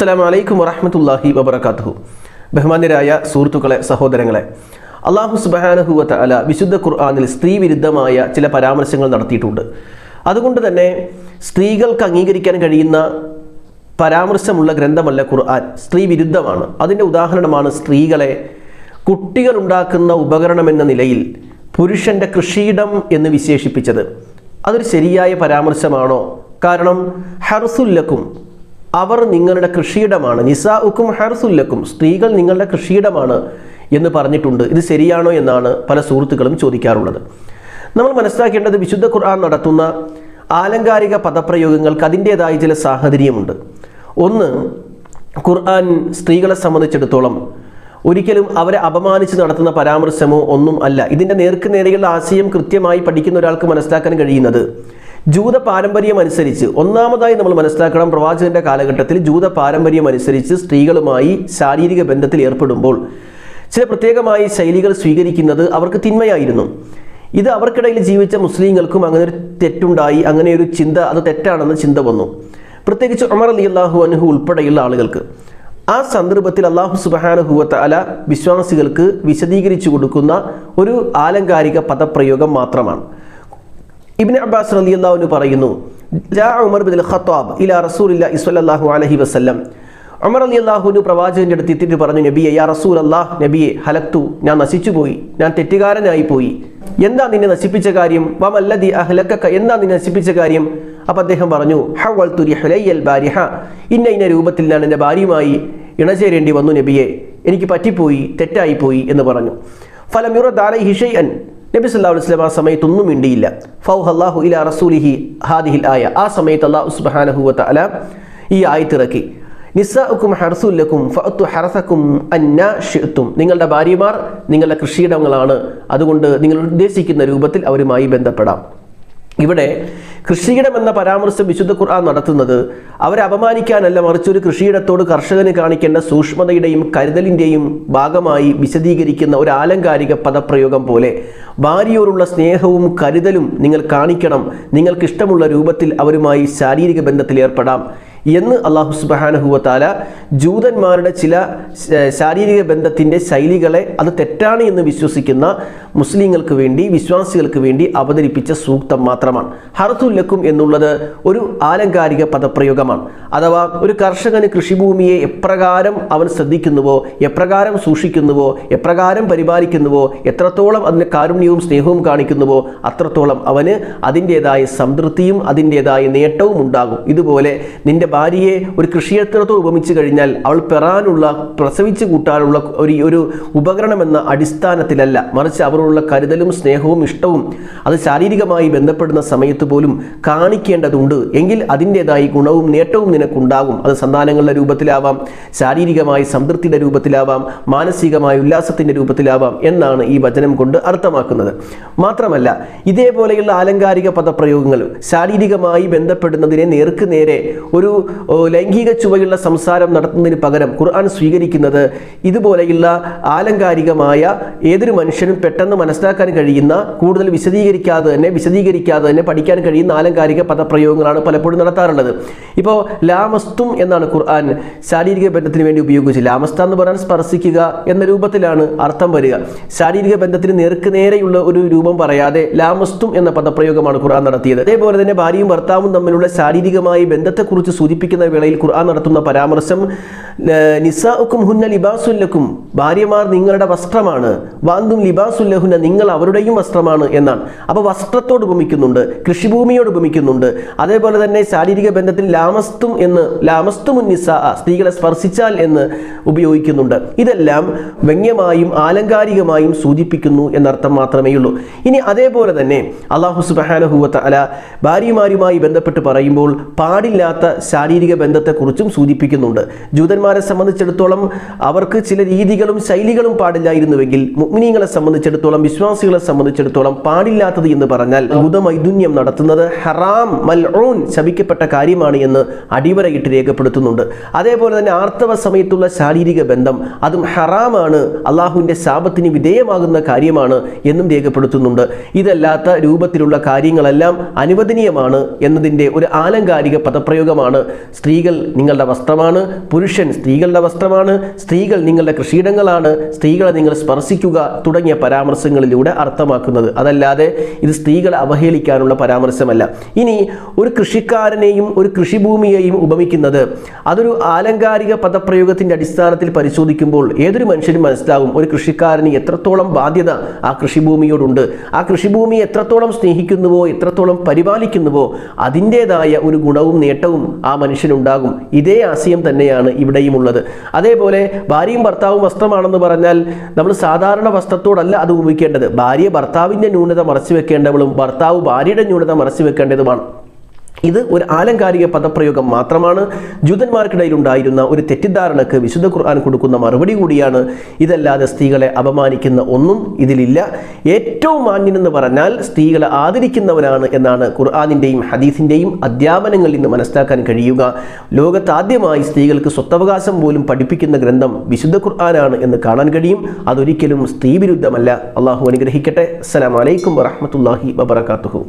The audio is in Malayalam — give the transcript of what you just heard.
അസ്സലാമു വലൈക്കും വറഹമത്തല്ലാഹി വബർക്കാത്തു ബഹുമാന്യരായ സുഹൃത്തുക്കളെ സഹോദരങ്ങളെ അള്ളാഹു സുബാനഹുവത്ത് അല വിശുദ്ധ ഖുർആാനിൽ സ്ത്രീ വിരുദ്ധമായ ചില പരാമർശങ്ങൾ നടത്തിയിട്ടുണ്ട്. അതുകൊണ്ട് തന്നെ സ്ത്രീകൾക്ക് അംഗീകരിക്കാൻ കഴിയുന്ന പരാമർശമുള്ള ഗ്രന്ഥമല്ല ഖുർആൻ. സ്ത്രീ വിരുദ്ധമാണ്. അതിന്റെ ഉദാഹരണമാണ് സ്ത്രീകളെ കുട്ടികൾ ഉണ്ടാക്കുന്ന ഉപകരണം എന്ന നിലയിൽ പുരുഷന്റെ കൃഷിയിടം എന്ന് വിശേഷിപ്പിച്ചത്. അതൊരു ശരിയായ പരാമർശമാണോ? കാരണം ഹർസുല്ലക്കും അവർ നിങ്ങളുടെ കൃഷിയിടമാണ്. നിസാഉക്കും ഹർസുല്ലക്കും. സ്ത്രീകൾ നിങ്ങളുടെ കൃഷിയിടമാണ് എന്ന് പറഞ്ഞിട്ടുണ്ട്. ഇത് ശരിയാണോ എന്നാണ് പല സുഹൃത്തുക്കളും ചോദിക്കാറുള്ളത്. നമ്മൾ മനസ്സിലാക്കേണ്ടത് വിശുദ്ധ ഖുർആൻ നടത്തുന്ന ആലങ്കാരിക പദപ്രയോഗങ്ങൾക്ക് അതിന്റേതായ ചില സാഹചര്യമുണ്ട്. ഒന്ന് ഖുർആൻ സ്ത്രീകളെ സംബന്ധിച്ചിടത്തോളം ഒരിക്കലും അവരെ അപമാനിച്ച് നടത്തുന്ന പരാമർശമോ ഒന്നും അല്ല. ഇതിന്റെ നേർക്ക് നേരെയുള്ള ആശയം കൃത്യമായി പഠിക്കുന്ന ഒരാൾക്ക് മനസ്സിലാക്കാൻ കഴിയുന്നത് ജൂത പാരമ്പര്യം അനുസരിച്ച് ഒന്നാമതായി നമ്മൾ മനസ്സിലാക്കണം പ്രവാചകന്റെ കാലഘട്ടത്തിൽ ജൂത പാരമ്പര്യം അനുസരിച്ച് സ്ത്രീകളുമായി ശാരീരിക ബന്ധത്തിൽ ഏർപ്പെടുമ്പോൾ ചില പ്രത്യേകമായ ശൈലികൾ സ്വീകരിക്കുന്നത് അവർക്ക് തിന്മയായിരുന്നു. ഇത് അവർക്കിടയിൽ ജീവിച്ച മുസ്ലിങ്ങൾക്കും അങ്ങനെ ഒരു തെറ്റുണ്ടായി അങ്ങനെ ഒരു ചിന്ത അത് തെറ്റാണെന്ന് ചിന്ത വന്നു. പ്രത്യേകിച്ച് ഉമർ അലി അള്ളാഹു അനുഹു ഉൾപ്പെടെയുള്ള ആളുകൾക്ക്. ആ സന്ദർഭത്തിൽ അള്ളാഹു സുബാനുഹുവത്ത അല വിശ്വാസികൾക്ക് വിശദീകരിച്ചു കൊടുക്കുന്ന ഒരു ആലങ്കാരിക പദപ്രയോഗം മാത്രമാണ്. ഇബ്ൻ അബ്ബാസ് റലി അള്ളാഹുന് പറയുന്നു ജാ ഉമർ ബിൻ ഖത്താബ് ഇല റസൂലില്ല ഇസ്വല്ലാഹു അലഹി വസ്ല്ലം. ഉമർ അലി അള്ളാഹുനു പ്രവാചകന്റെ അടുത്ത് എത്തിയിട്ട് പറഞ്ഞു നബിയെ യാ റസൂൽ അള്ളാഹ് നബിയെ ഹലക്തു ഞാൻ നശിച്ചുപോയി ഞാൻ തെറ്റുകാരനായി പോയി. എന്താ നിന്നെ നശിപ്പിച്ച കാര്യം? വമല്ലതി അഹ്ലക്ക എന്താ നിന്നെ നശിപ്പിച്ച കാര്യം? അപ്പം അദ്ദേഹം പറഞ്ഞു ഹവൽ തുരി ഹുലയ്യൽ ബാരിഹ ഇന്ന ഇന്ന രൂപത്തിൽ ഞാൻ എന്റെ ഭാര്യയുമായി ഇണചേരേണ്ടി വന്നു നബിയെ. എനിക്ക് പറ്റിപ്പോയി തെറ്റായിപ്പോയി എന്ന് പറഞ്ഞു. ഫലം യുറദാലൈ ഹിഷൈ അൻ നബി സല്ലാ വസ്ലം ആ സമയത്തൊന്നും മിണ്ടിയില്ല. ഫൗഹ് അള്ളാഹു ഇല റസൂലിഹി ഹാദിഹിൽ ആയ. ആ സമയത്ത് അള്ളാഹു സുബാനഹുവത്ത് അല ഈ ആയത്തിറക്കി നിസ്സാക്കും ഹർസുല്ലക്കും ഫത്തു ഹറസക്കും അന്ന ഷിത്തും നിങ്ങളുടെ ഭാര്യമാർ നിങ്ങളുടെ കൃഷിയിടങ്ങളാണ്. അതുകൊണ്ട് നിങ്ങൾ ഉദ്ദേശിക്കുന്ന രൂപത്തിൽ അവരുമായി ബന്ധപ്പെടാം. ഇവിടെ കൃഷിയിടം എന്ന പരാമർശം വിശുദ്ധ ഖുർആൻ നടത്തുന്നത് അവരെ അപമാനിക്കാനല്ല മറിച്ച് ഒരു കൃഷിയിടത്തോട് കർഷകന് കാണിക്കേണ്ട സൂക്ഷ്മതയുടെയും കരുതലിന്റെയും ഭാഗമായി വിശദീകരിക്കുന്ന ഒരു ആലങ്കാരിക പദപ്രയോഗം പോലെ ഭാര്യയോടുള്ള സ്നേഹവും കരുതലും നിങ്ങൾ കാണിക്കണം. നിങ്ങൾക്കിഷ്ടമുള്ള രൂപത്തിൽ അവരുമായി ശാരീരിക ബന്ധത്തിൽ ഏർപ്പെടാം. എന്ന് അള്ളാഹു സുബാനഹുവത്താല ജൂതന്മാരുടെ ചില ശാരീരിക ബന്ധത്തിന്റെ ശൈലികളെ അത് തെറ്റാണ് എന്ന് വിശ്വസിക്കുന്ന മുസ്ലിങ്ങൾക്ക് വേണ്ടി വിശ്വാസികൾക്ക് വേണ്ടി അവതരിപ്പിച്ച സൂക്തം മാത്രമാണ്. ഹർത്തുല്ലക്കും എന്നുള്ളത് ഒരു ആലങ്കാരിക പദപ്രയോഗമാണ്. അഥവാ ഒരു കർഷകന് കൃഷിഭൂമിയെ എപ്രകാരം അവൻ ശ്രദ്ധിക്കുന്നുവോ എപ്രകാരം സൂക്ഷിക്കുന്നുവോ എപ്രകാരം പരിപാലിക്കുന്നുവോ എത്രത്തോളം അതിന് കാരുണ്യവും സ്നേഹവും കാണിക്കുന്നുവോ അത്രത്തോളം അവന് അതിന്റെതായ സംതൃപ്തിയും അതിന്റെതായ നേട്ടവും ഉണ്ടാകും. ഇതുപോലെ നിന്റെ ഭാര്യയെ ഒരു കൃഷിയന്ത്രത്തോട് ഉപമിച്ചു കഴിഞ്ഞാൽ അവൾ പെറാനുള്ള പ്രസവിച്ചു കൂട്ടാനുള്ള ഒരു ഒരു ഉപകരണം എന്ന അടിസ്ഥാനത്തിലല്ല. മറിച്ച് അവരോടുള്ള കരുതലും സ്നേഹവും ഇഷ്ടവും അത് ശാരീരികമായി ബന്ധപ്പെടുന്ന സമയത്ത് പോലും കാണിക്കേണ്ടതുണ്ട്. എങ്കിൽ അതിന്റെതായി ഗുണവും നേട്ടവും നിനക്കുണ്ടാകും. അത് സന്താനങ്ങളുടെ രൂപത്തിലാവാം ശാരീരികമായി സംതൃപ്തിയുടെ രൂപത്തിലാവാം മാനസികമായ ഉല്ലാസത്തിന്റെ രൂപത്തിലാവാം എന്നാണ് ഈ വചനം കൊണ്ട് അർത്ഥമാക്കുന്നത്. മാത്രമല്ല ഇതേപോലെയുള്ള ആലങ്കാരിക പദപ്രയോഗങ്ങൾ ശാരീരികമായി ബന്ധപ്പെടുന്നതിനെ നേർക്ക് നേരെ ഒരു ലൈംഗിക ചുവയുള്ള സംസാരം നടത്തുന്നതിന് പകരം ഖുർആൻ സ്വീകരിക്കുന്നത് ഇതുപോലെയുള്ള ആലങ്കാരികമായ ഏതൊരു മനുഷ്യനും പെട്ടെന്ന് മനസ്സിലാക്കാൻ കഴിയുന്ന കൂടുതൽ വിശദീകരിക്കാതെ തന്നെ വിശദീകരിക്കാതെ തന്നെ പഠിക്കാൻ കഴിയുന്ന ആലങ്കാരിക പദപ്രയോഗങ്ങളാണ് പലപ്പോഴും നടത്താറുള്ളത്. ഇപ്പോൾ ലാമസ്തും എന്നാണ് ഖുർആൻ ശാരീരിക ബന്ധത്തിന് വേണ്ടി ഉപയോഗിച്ചത് ലാമസ്ത എന്ന് പറയാൻ സ്പർശിക്കുക എന്ന രൂപത്തിലാണ് അർത്ഥം വരിക. ശാരീരിക ബന്ധത്തിന് നേർക്ക് നേരെയുള്ള ഒരു രൂപം പറയാതെ ലാമസ്തും എന്ന പദപ്രയോഗമാണ് ഖുർആൻ നടത്തിയത്. അതേപോലെ തന്നെ ഭാര്യയും ഭർത്താവും തമ്മിലുള്ള ശാരീരികമായ ബന്ധത്തെക്കുറിച്ച് സൂചിപ്പിക്കുന്ന വേളയിൽ ഖുർആൻ നടത്തുന്ന പരാമർശം നിസാഉക്കും ഹുന്ന ലിബാസുല്ലക്കും ഭാര്യമാർ നിങ്ങളുടെ വസ്ത്രമാണ് വാന്തും ലിബാസുല്ലഹുന്ന നിങ്ങൾ അവരുടെയും വസ്ത്രമാണ് എന്നാണ്. അപ്പോൾ വസ്ത്രത്തോട് ഉപമിക്കുന്നുണ്ട് കൃഷിഭൂമിയോട് ഉപമിക്കുന്നുണ്ട്. അതേപോലെ തന്നെ ശാരീരിക ബന്ധത്തിൽ ലാമസ്തും എന്ന് ലാമസ്തുമുൻ നിസാ സ്ത്രീകളെ സ്പർശിച്ചാൽ എന്ന് ഉപയോഗിക്കുന്നുണ്ട്. ഇതെല്ലാം വ്യംഗ്യമായും ആലങ്കാരികമായും സൂചിപ്പിക്കുന്നു എന്നർത്ഥം മാത്രമേ ഉള്ളൂ. ഇനി അതേപോലെ തന്നെ അള്ളാഹു സുബാനഹുവത്ത അല ഭാര്യമാരുമായി ബന്ധപ്പെട്ട് പറയുമ്പോൾ പാടില്ലാത്ത ശാരീരിക ബന്ധത്തെക്കുറിച്ചും സൂചിപ്പിക്കുന്നുണ്ട്. ജൂതന്മാരെ സംബന്ധിച്ചിടത്തോളം അവർക്ക് ചില രീതികളും ശൈലികളും പാടില്ലായിരുന്നുവെങ്കിൽ മുഗ്നീങ്ങളെ സംബന്ധിച്ചിടത്തോളം വിശ്വാസികളെ സംബന്ധിച്ചിടത്തോളം പാടില്ലാത്തത് എന്ന് പറഞ്ഞാൽ ബുധമൈതുന്യം നടത്തുന്നത് ഹറാം മൽഊൻ ശപിക്കപ്പെട്ട കാര്യമാണ് എന്ന് അടിവരയിട്ട് രേഖപ്പെടുത്തുന്നുണ്ട്. അതേപോലെ തന്നെ ആർത്തവ സമയത്തുള്ള ശാരീരിക ബന്ധം അതും ഹറാമാണ് അള്ളാഹുവിന്റെ ശാപത്തിന് വിധേയമാകുന്ന കാര്യമാണ് എന്നും രേഖപ്പെടുത്തുന്നുണ്ട്. ഇതല്ലാത്ത രൂപത്തിലുള്ള കാര്യങ്ങളെല്ലാം അനുവദനീയമാണ് എന്നതിന്റെ ഒരു ആലങ്കാരിക പദപ്രയോഗമാണ് സ്ത്രീകൾ നിങ്ങളുടെ വസ്ത്രമാണ് പുരുഷൻ സ്ത്രീകളുടെ വസ്ത്രമാണ് സ്ത്രീകൾ നിങ്ങളുടെ കൃഷിയിടങ്ങളാണ് സ്ത്രീകളെ നിങ്ങൾ സ്പർശിക്കുക തുടങ്ങിയ പരാമർശങ്ങളിലൂടെ അർത്ഥമാക്കുന്നത്. അതല്ലാതെ ഇത് സ്ത്രീകളെ അവഹേളിക്കാനുള്ള പരാമർശമല്ല. ഇനി ഒരു കൃഷിക്കാരനെയും ഒരു കൃഷിഭൂമിയെയും ഉപമിക്കുന്നത് അതൊരു ആലങ്കാരിക പദപ്രയോഗത്തിന്റെ അടിസ്ഥാനത്തിൽ പരിശോധിക്കുമ്പോൾ ഏതൊരു മനുഷ്യനും മനസ്സിലാവും ഒരു കൃഷിക്കാരന് എത്രത്തോളം ബാധ്യത ആ കൃഷിഭൂമിയോടുണ്ട്. ആ കൃഷിഭൂമി എത്രത്തോളം സ്നേഹിക്കുന്നുവോ എത്രത്തോളം പരിപാലിക്കുന്നുവോ അതിന്റെതായ ഒരു ഗുണവും നേട്ടവും ആ മനുഷ്യനുണ്ടാകും. ഇതേ ആശയം തന്നെയാണ് ഇവിടെയും ഉള്ളത് അതേപോലെ ഭാര്യയും ഭർത്താവും വസ്ത്രമാണെന്ന് പറഞ്ഞാൽ നമ്മൾ സാധാരണ വസ്ത്രത്തോടല്ല അത് ഉപയോഗിക്കേണ്ടത്. ഭാര്യ ഭർത്താവിന്റെ ന്യൂനത മറച്ചു വെക്കേണ്ടവളും ഭർത്താവ് ഭാര്യയുടെ ന്യൂനത മറച്ചു വെക്കേണ്ടതുമാണ് ഇത് ഒരു ആലങ്കാരിക പദപ്രയോഗം മാത്രമാണ്. ജൂതന്മാർക്കിടയിൽ ഉണ്ടായിരുന്ന ഒരു തെറ്റിദ്ധാരണക്ക് വിശുദ്ധ ഖുർആൻ കൊടുക്കുന്ന മറുപടി കൂടിയാണ്. ഇതല്ലാതെ സ്ത്രീകളെ അപമാനിക്കുന്ന ഒന്നും ഇതിലില്ല. ഏറ്റവും മാന്യനെന്ന് പറഞ്ഞാൽ സ്ത്രീകളെ ആദരിക്കുന്നവനാണ് എന്നാണ് ഖുർആാനിന്റെയും ഹദീസിന്റെയും അധ്യാപനങ്ങളിൽ നിന്ന് മനസ്സിലാക്കാൻ കഴിയുക. ലോകത്താദ്യമായി സ്ത്രീകൾക്ക് സ്വത്തവകാശം പോലും പഠിപ്പിക്കുന്ന ഗ്രന്ഥം വിശുദ്ധ ഖുർആനാണ് എന്ന് കാണാൻ കഴിയും. അതൊരിക്കലും സ്ത്രീ വിരുദ്ധമല്ല. അള്ളാഹു അനുഗ്രഹിക്കട്ടെ. അസ്സലാമലൈക്കും വറഹമത്തല്ലാഹി വബർക്കാത്തുഹു